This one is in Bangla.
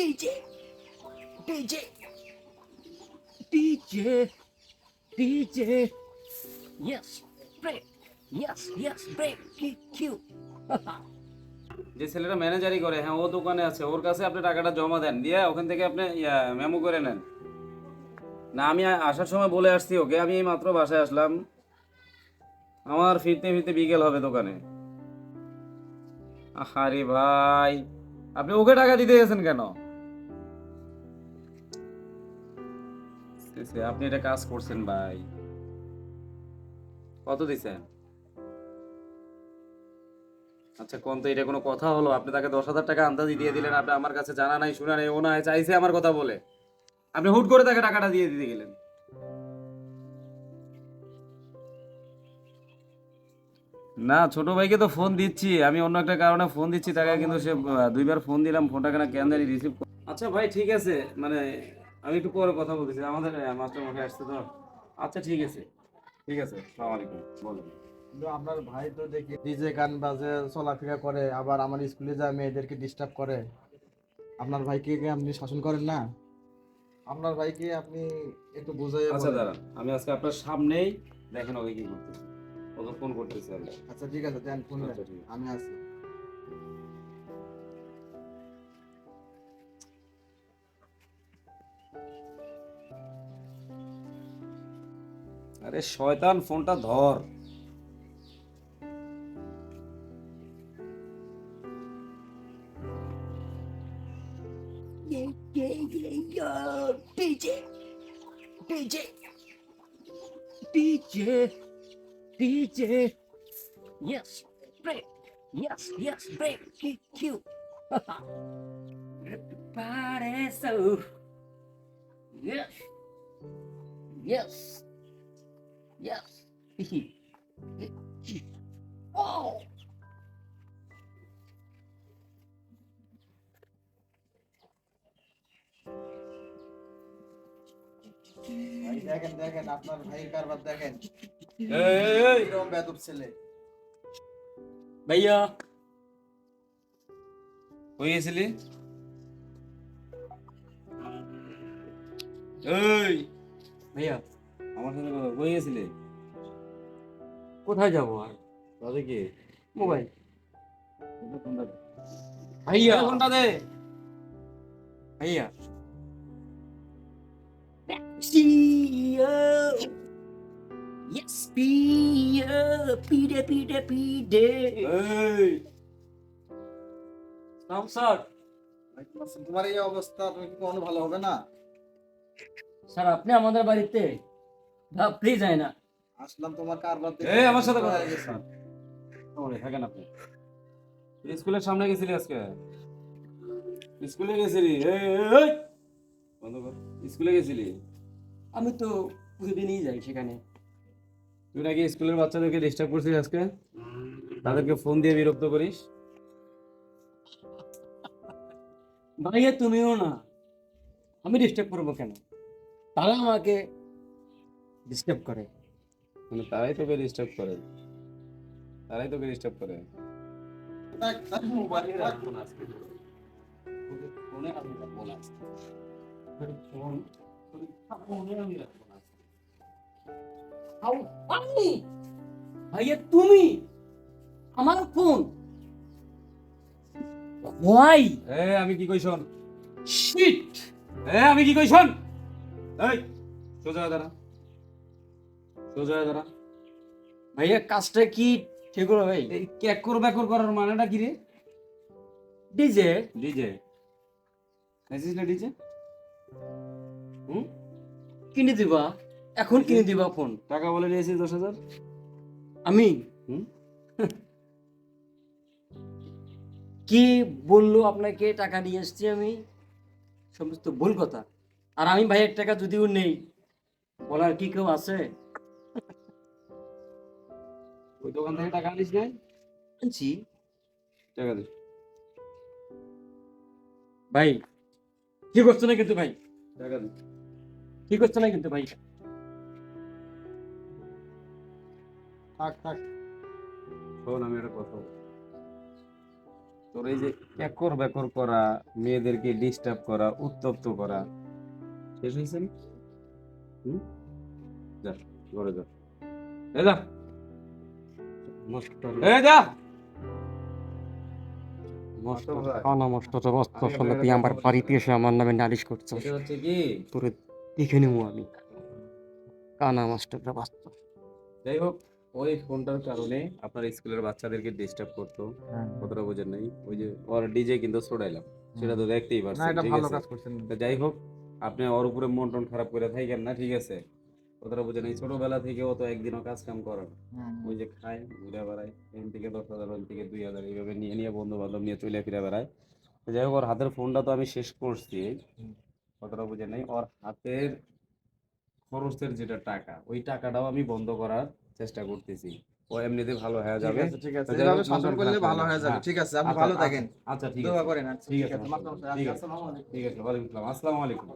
DJ, DJ, DJ, DJ. Yes, break. Yes, yes, break. Q. যে ছেলেটা ম্যানেজারি করে হ্যাঁ ও দোকানে আছে ওর কাছে আপনি টাকাটা জমা দেন দিয়ে ওখান থেকে আপনি মেমো করে নেন না আমি আসার সময় বলে আসছি ওকে আমি এই মাত্র বাসায় আসলাম আমার ফিরতে ফিরতে বিকেল হবে দোকানে আরে ভাই আপনি ওকে টাকা দিতে গেছেন কেন সে, আপনি এটা কাজ করছেন ভাই। কত দিছে আচ্ছা কোন তো এটা কোনো কথা হলো? আপনি তাকে দশ হাজার টাকা আন্দাজি দিয়ে দিলেন আপনি আমার কাছে জানা নাই শোনা নাই ও না চাইছে আমার কথা বলে। আপনি হুট করে তাকে টাকাটা দিয়ে দিতে গেলেন। না ছোট ভাইকে তো ফোন দিচ্ছি। আমি অন্য একটা কারণে ফোন দিচ্ছি তাকে কিন্তু সে দুইবার ফোন দিলাম ফোনটা কেন রিসিভ আচ্ছা ভাই ঠিক আছে। মানে আমি একটু পরে কথা বলতেছি। আমাদের মাস্টার মশাই আসছে তো। আচ্ছা ঠিক আছে। ঠিক আছে সালাম আলাইকুম। বলুন। আপনার ভাই তো দেখি ডিজে গান বাজে চলাফেরা করে আবার আমার স্কুলে যায় মেয়েদেরকে ডিস্টার্ব করে। আপনার ভাইকে কি আপনি শাসন করেন না? আপনার ভাইকে আপনি একটু বুঝাই আচ্ছা দাঁড়ান। আমি আজকে আপনার সামনেই দেখেন ওকে কি করতেছে। ওকে ফোন করতেছে আমি। আচ্ছা ঠিক আছে দেন ফোন। আচ্ছা। আমি আছি আরে শয়তান ফোনটা ধর Yeah, yeah, yeah, yeah. DJ, DJ, DJ, DJ. Yes, break. Yes, yes, break. Q, Q. Everybody so. Yes. Yes. Whoa. ভাই দেখেন দেখেন আপনার ভাইয়ের কারবার দেখেন এরকম বেদব ছেলে ভাইয়া কই গেছিলি এই ভাইয়া আমার সাথে কথা কই গেছিলি? কোথায় যাব আর? তাতে কি মোবাইল। ফোনটা দে। ভাইয়া। এই ফোনটা দে? भैया Pia. Yes, Pia. Pide, pide, pide. এই স্যার। তোমার এই অবস্থা তুমি কি কোনো ভালো হবে না? স্যার আপনি আমাদের বাড়িতে প্লিজ যায় না আসলাম তোমার কারবার এই আমার সাথে কথা হয়ে গেছে। ওরে থাকেন আপনি। স্কুলের সামনে গেছিলি আজকে? স্কুলে গেছিলি? এই এই, এই। বন্ধ কর। স্কুলে গেছিলি? আমি তো প্রতিদিনই যাই সেখানে। তুই নাকি স্কুলের বাচ্চাদেরকে ডিস্টার্ব করছিস আজকে? তাদেরকে ফোন দিয়ে বিরক্ত করিস? ভাইয়া তুমিও না। আমি ডিস্টার্ব করব কেন? তারা আমাকে ডিস্টার্ব করে। মানে তারাই তোকে ডিস্টার্ব করে। তারাই তোকে ডিস্টার্ব করে। ভাইয়া তুমি? আমার ফোন। হোয়াই এ আমি কি কই শোন? শিট! এ আমি কি কই শোন? এই সোজা দাঁড়া। সোজা হয়ে দাঁড়া ভাইয়া কাজটা কি ঠিক হলো ভাই? এই ক্যাকর ব্যাকর করার মানেটা কি রে? ডিজে। ডিজে। না ডিজে? হুম? কিনে দিবা। এখন কিনে দিবা ফোন। টাকা বলে নিয়েছিস দশ হাজার? আমি? হুম? কি বলল আপনাকে? টাকা নিয়ে এসছি আমি। সমস্ত ভুল কথা। আর আমি ভাইয়ের টাকা যদিও নেই। বলার কি কেউ আছে? ওই দোকান থেকে টাকা আনিস নাই? আনছি। টাকা দে। ভাই কি করছ না কিন্তু ভাই? টাকা দে। কি করছ না কিন্তু ভাই? থাক থাক। শোন আমি একটা কথা তোর এই যে একর বেকর করা মেয়েদেরকে ডিস্টার্ব করা উত্তপ্ত করা শেষ হয়েছে না? হুম? যা ঘরে যা। যা। মাস্টার এই যা। মাস্টার কানা মাস্টার বাস্তব আমি তুই আমার বাড়িতে এসে আমার নামে নালিশ করছিস। এটা হচ্ছে কি? তোরে দেখে নেব আমি। কানা মাস্টারটা বাস্তব যাই হোক ওই ফোনটার কারণে আপনার স্কুলের বাচ্চাদেরকে ডিস্টার্ব করতো। হ্যাঁ। কতটা বোঝেন নাই? ওই যে ওর ডিজে কিন্তু ছড়াইলাম সেটা তো দেখতেই পারছেন ঠিক আছে? যাই হোক আপনি ওর উপরে মন টন খারাপ করে থাকেন না ঠিক আছে? কতটা বোঝেন এই ছোটবেলা থেকে ও তো একদিনও কাজ কাম করে না। ওই যে খায় ঘুরে বেড়ায় এখান থেকে দশ হাজার ওখান থেকে দুই হাজার এইভাবে নিয়ে নিয়ে বন্ধু বান্ধব নিয়ে চলে ফিরে বেড়ায়। যাই হোক ওর হাতের ফোনটা তো আমি শেষ করছি। কতটা বুঝে নাই। ওর হাতের খরচের যেটা টাকা ওই টাকাটাও আমি বন্ধ করার চেষ্টা করতেছি। ও এমনিতে ভালো হয়ে যাবে। ঠিক আছে। এভাবে শাসন করলে ভালো হয়ে যাবে। ঠিক আছে আপনি আচ্ছা, ভালো থাকেন। আচ্ছা ঠিক আছে। দোয়া করেন ঠিক আছে, ঠিক আছে। আসসালামু আলাইকুম। ঠিক আছে ওয়ালাইকুম আসসালাম। আসসালামু আলাইকুম।